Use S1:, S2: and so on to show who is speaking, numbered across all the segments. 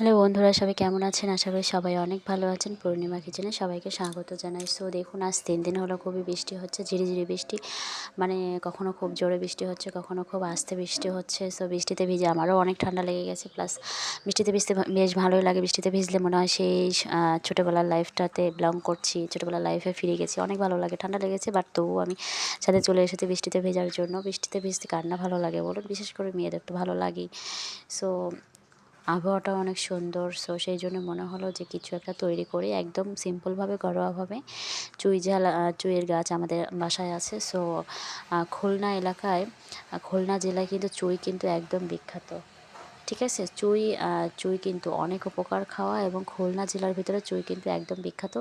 S1: Hello বন্ধুরা, সবাই কেমন আছেন? আশা করি সবাই অনেক ভালো আছেন। পূর্ণিমা কিচেনে সবাইকে স্বাগত জানাই। সো দেখুন, আজ তিন দিন হলো খুবই বৃষ্টি হচ্ছে, ঝিরিঝিরি বৃষ্টি। মানে কখনো খুব জোরে বৃষ্টি হচ্ছে, কখনো খুব আস্তে বৃষ্টি হচ্ছে। সো বৃষ্টিতে ভিজে আমারও অনেক ঠান্ডা লেগে গেছে। প্লাস বৃষ্টিতে ভিজতে বেশ ভালোই লাগে। বৃষ্টিতে ভিজলে মনে হয় সেই ছোটোবেলার লাইফটাতে বিলং করছি। ছোটোবেলার লাইফে ফিরে গেছি। অনেক ভালো লাগে, ঠান্ডা লেগেছে বাট তবুও আমি সাথে চলে এসেছি বৃষ্টিতে ভেজার জন্য। বৃষ্টিতে ভিজতে কার না ভালো লাগে বলুন? বিশেষ করে মেয়েদের একটু ভালো লাগেই। সো আবহাওয়াটা অনেক সুন্দর। সো সেই জন্য মনে হলো যে কিছু একটা তৈরি করি, একদম সিম্পলভাবে ঘরোয়াভাবে চুই ঝাল চুইয়ের গাছ আমাদের বাসায় আছে। সো খুলনা এলাকায় খুলনা জেলায় কিন্তু চুই কিন্তু একদম বিখ্যাত। ঠিক আছে? চুই চুই কিন্তু অনেক উপকার খাওয়া এবং খুলনা জেলার ভিতরে চুই কিন্তু একদম বিখ্যাত।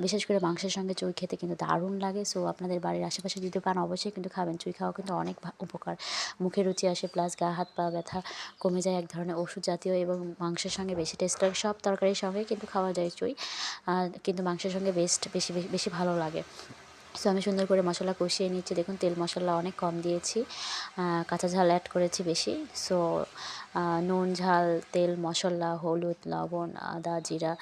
S1: বিশেষ করে মাংসের সঙ্গে চুই খেতে কিন্তু দারুণ লাগে। সো আপনাদের বাড়ির আশেপাশে যদি পান, অবশ্যই কিন্তু খাবেন। চুই খাওয়া কিন্তু অনেক উপকার। মুখে রুচি আসে প্লাস গা, হাত, পা ব্যথা কমে যায় এক ধরনের ওষুধ জাতীয় এবং মাংসের সঙ্গে বেশি টেস্ট লাগে। সব তরকারির সঙ্গে কিন্তু খাওয়া যায় চুই। কিন্তু মাংসের সঙ্গে বেস্ট বেশি, বেশি- ভালো লাগে। সো আমি সুন্দর করে মশলা কষিয়ে নিচ্ছি। দেখুন, তেল মশলা অনেক কম দিয়েছি। কাঁচা ঝাল অ্যাড করেছি বেশি। সো নুন, ঝাল, তেল, মশলা, হলুদ, লবণ, আদা, জিরা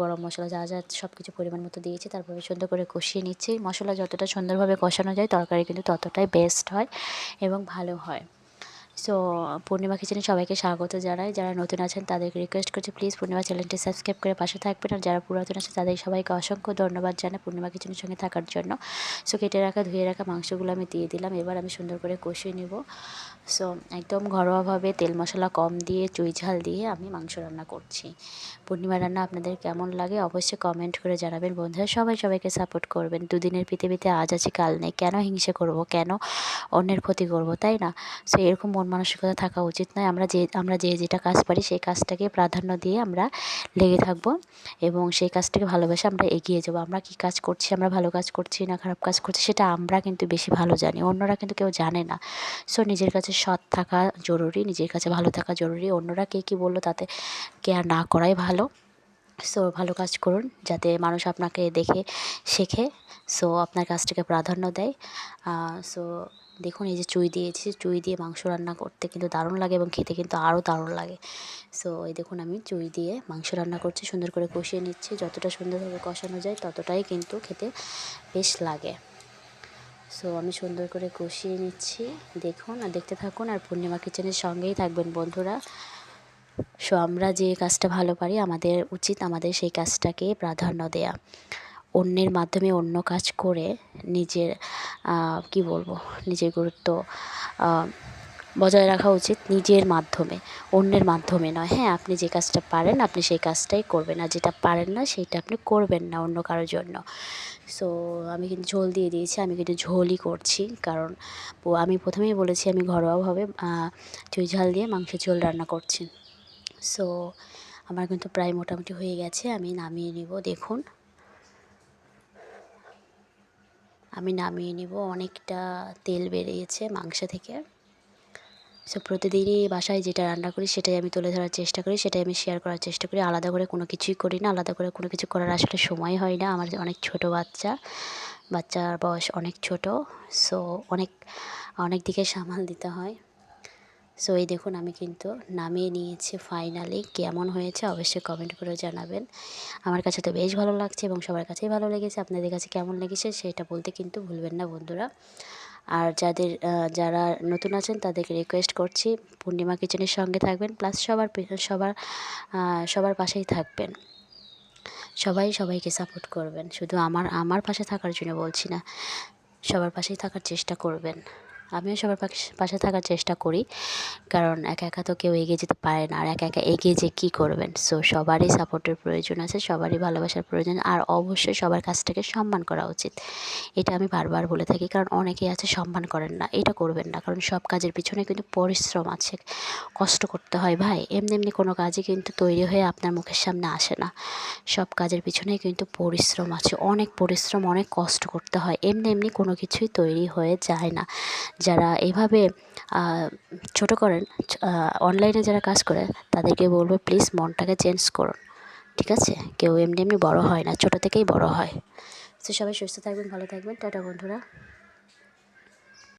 S1: গরম মশলা যা যা সব কিছু পরিমাণ মতো দিয়েছি। তারপরে সুন্দর করে কষিয়ে নিচ্ছি। মশলা যতটা সুন্দরভাবে কষানো যায়, তরকারি কিন্তু ততটাই বেস্ট হয় এবং ভালো হয়। সো পূর্ণিমা কিচেনে সবাইকে স্বাগত জানাই। যারা নতুন আছেন, তাদেরকে রিকোয়েস্ট করছি প্লিজ পূর্ণিমা চ্যানেলটি সাবস্ক্রাইব করে পাশে থাকবেন। আর যারা পুরাতন আছে তাদের সবাইকে অসংখ্য ধন্যবাদ জানাই পূর্ণিমা কিচেনের সঙ্গে থাকার জন্য। সো কেটে রাখা, ধুয়ে রাখা মাংসগুলো আমি দিয়ে দিলাম। এবার আমি সুন্দর করে কষিয়ে নেব। সো একদম ঘরোয়াভাবে তেল মশলা কম দিয়ে, চুই ঝাল দিয়ে আমি মাংস রান্না করছি। পূর্ণিমা রান্না আপনাদের কেমন লাগে অবশ্যই কমেন্ট করে জানাবেন। বন্ধুরা, সবাই সবাইকে সাপোর্ট করবেন। দুদিনের পৃথিবীতে আজ আছে, কাল নেই। কেন হিংসে করব? কেন অন্যের ক্ষতি করব? তাই না? সো এরকম মন মানসিকতা থাকা উচিত নয়। আমরা যে আমরা যে, যেটা কাজ পারি সেই কাজটাকে প্রাধান্য দিয়ে আমরা লেগে থাকব এবং সেই কাজটাকে ভালোবেসে আমরা এগিয়ে যাব। আমরা কী কাজ করছি, আমরা ভালো কাজ করছি না খারাপ কাজ করছি, সেটা আমরা কিন্তু বেশি ভালো জানি। অন্যরা কিন্তু কেউ জানে না। সো নিজের কাছে সৎ থাকা জরুরি, নিজের কাছে ভালো থাকা জরুরি। অন্যরা কে কী বলল তাতে কেয়ার না করাই ভালো। সো, ভালো কাজ করুন যাতে মানুষ আপনাকে দেখে, শেখে। সো, আপনার কাজটাকে প্রাধান্য দেয়। সো, দেখুন এই যে চুই দিয়েছি চুই দিয়ে মাংস রান্না করতে কিন্তু দারুণ লাগে এবং খেতে কিন্তু আরও দারুণ লাগে। সো, এই দেখুন আমি চুই দিয়ে মাংস রান্না করছি, সুন্দর করে কষিয়ে নিচ্ছি। যতটা সুন্দরভাবে কষানো যায় ততটাই কিন্তু খেতে বেশ লাগে। সো আমি সুন্দর করে কষিয়ে নিচ্ছি। দেখুন আর দেখতে থাকুন আর পূর্ণিমা কিচেনের সঙ্গেই থাকবেন বন্ধুরা। সো আমরা যে কাজটা ভালো পারি, আমাদের উচিত আমাদের সেই কাজটাকে প্রাধান্য দেয়া। অন্যের মাধ্যমে অন্য কাজ করে নিজের কি বলব, নিজের গুরুত্ব বজায় রাখা উচিত নিজের মাধ্যমে, অন্যের মাধ্যমে নয়। হ্যাঁ আপনি যে কাজটা পারেন, আপনি সেই কাজটাই করবেন। আর যেটা পারেন না সেইটা আপনি করবেন না অন্য কারোর জন্য। সো আমি কিন্তু ঝোল দিয়ে দিয়েছি, আমি কিন্তু ঝোলই করছি। কারণ আমি প্রথমেই বলেছি আমি ঘরোয়াভাবে চুই ঝাল দিয়ে মাংসের ঝোল রান্না করছি। সো আমার কিন্তু প্রায় মোটামুটি হয়ে গেছে, আমি নামিয়ে নিব, দেখুন। আমি নামিয়ে নিব, অনেকটা তেল বেরিয়েছে মাংস থেকে। সো প্রতিদিনই বাসায় যেটা রান্না করি সেটাই আমি তুলে ধরার চেষ্টা করি, সেটাই আমি শেয়ার করার চেষ্টা করি। আলাদা করে কোনো কিছুই করি না, আলাদা করে কোনো কিছু করার আসলে সময় হয় না। আমার অনেক ছোট বাচ্চা, বাচ্চার বয়স অনেক ছোট সো অনেক অনেক দিকে সামাল দিতে হয়। সো এই দেখুন আমি কিন্তু নামিয়ে নিয়েছি ফাইনালি কেমন হয়েছে অবশ্যই কমেন্ট করে জানাবেন। আমার কাছে তো বেশ ভালো লাগছে এবং সবার কাছেই ভালো লেগেছে। আপনাদের কাছে কেমন লেগেছে সেটা বলতে কিন্তু ভুলবেন না বন্ধুরা। আর যাদের যারা নতুন আছেন তাদেরকে রিকোয়েস্ট করছি, পূর্ণিমা কিচেনের সঙ্গে থাকবেন প্লাস সবার সবার সবার পাশেই থাকবেন। সবাই সবাইকে সাপোর্ট করবেন, শুধু আমার আমার পাশে থাকার জন্য বলছি না, সবার পাশেই থাকার চেষ্টা করবেন। আমিও সবার পাশ- থাকার চেষ্টা করি। কারণ একা একা তো কেউ এগিয়ে যেতে পারে না। আর একা একা এগিয়ে যে কী করবেন? সো সবারই সাপোর্টের প্রয়োজন আছে, সবারই ভালোবাসার প্রয়োজন। আর অবশ্যই সবার কাছটাকে সম্মান করা উচিত। এটা আমি বারবার বলে থাকি, কারণ অনেকেই আছে সম্মান করেন না। এটা করবেন না, কারণ সব কাজের পিছনে কিন্তু পরিশ্রম আছে। কষ্ট করতে হয়, ভাই। এমনি এমনি কোনো কাজই কিন্তু তৈরি হয়ে আপনার মুখের সামনে আসে না। সব কাজের পিছনেই কিন্তু পরিশ্রম আছে। অনেক পরিশ্রম, অনেক কষ্ট করতে হয়। এমনি এমনি কোনো কিছুই তৈরি হয়ে যায় না। যারা এভাবে ছোট করেন অনলাইনে যারা কাজ করে তাদেরকে বলব প্লিজ মনটাকে চেঞ্জ করুন। ঠিক আছে? কেউ এমনি এমনি বড়ো হয় না, ছোটো থেকেই বড়ো হয়। তো সবাই সুস্থ থাকবেন, ভালো থাকবেন। টাটা বন্ধুরা।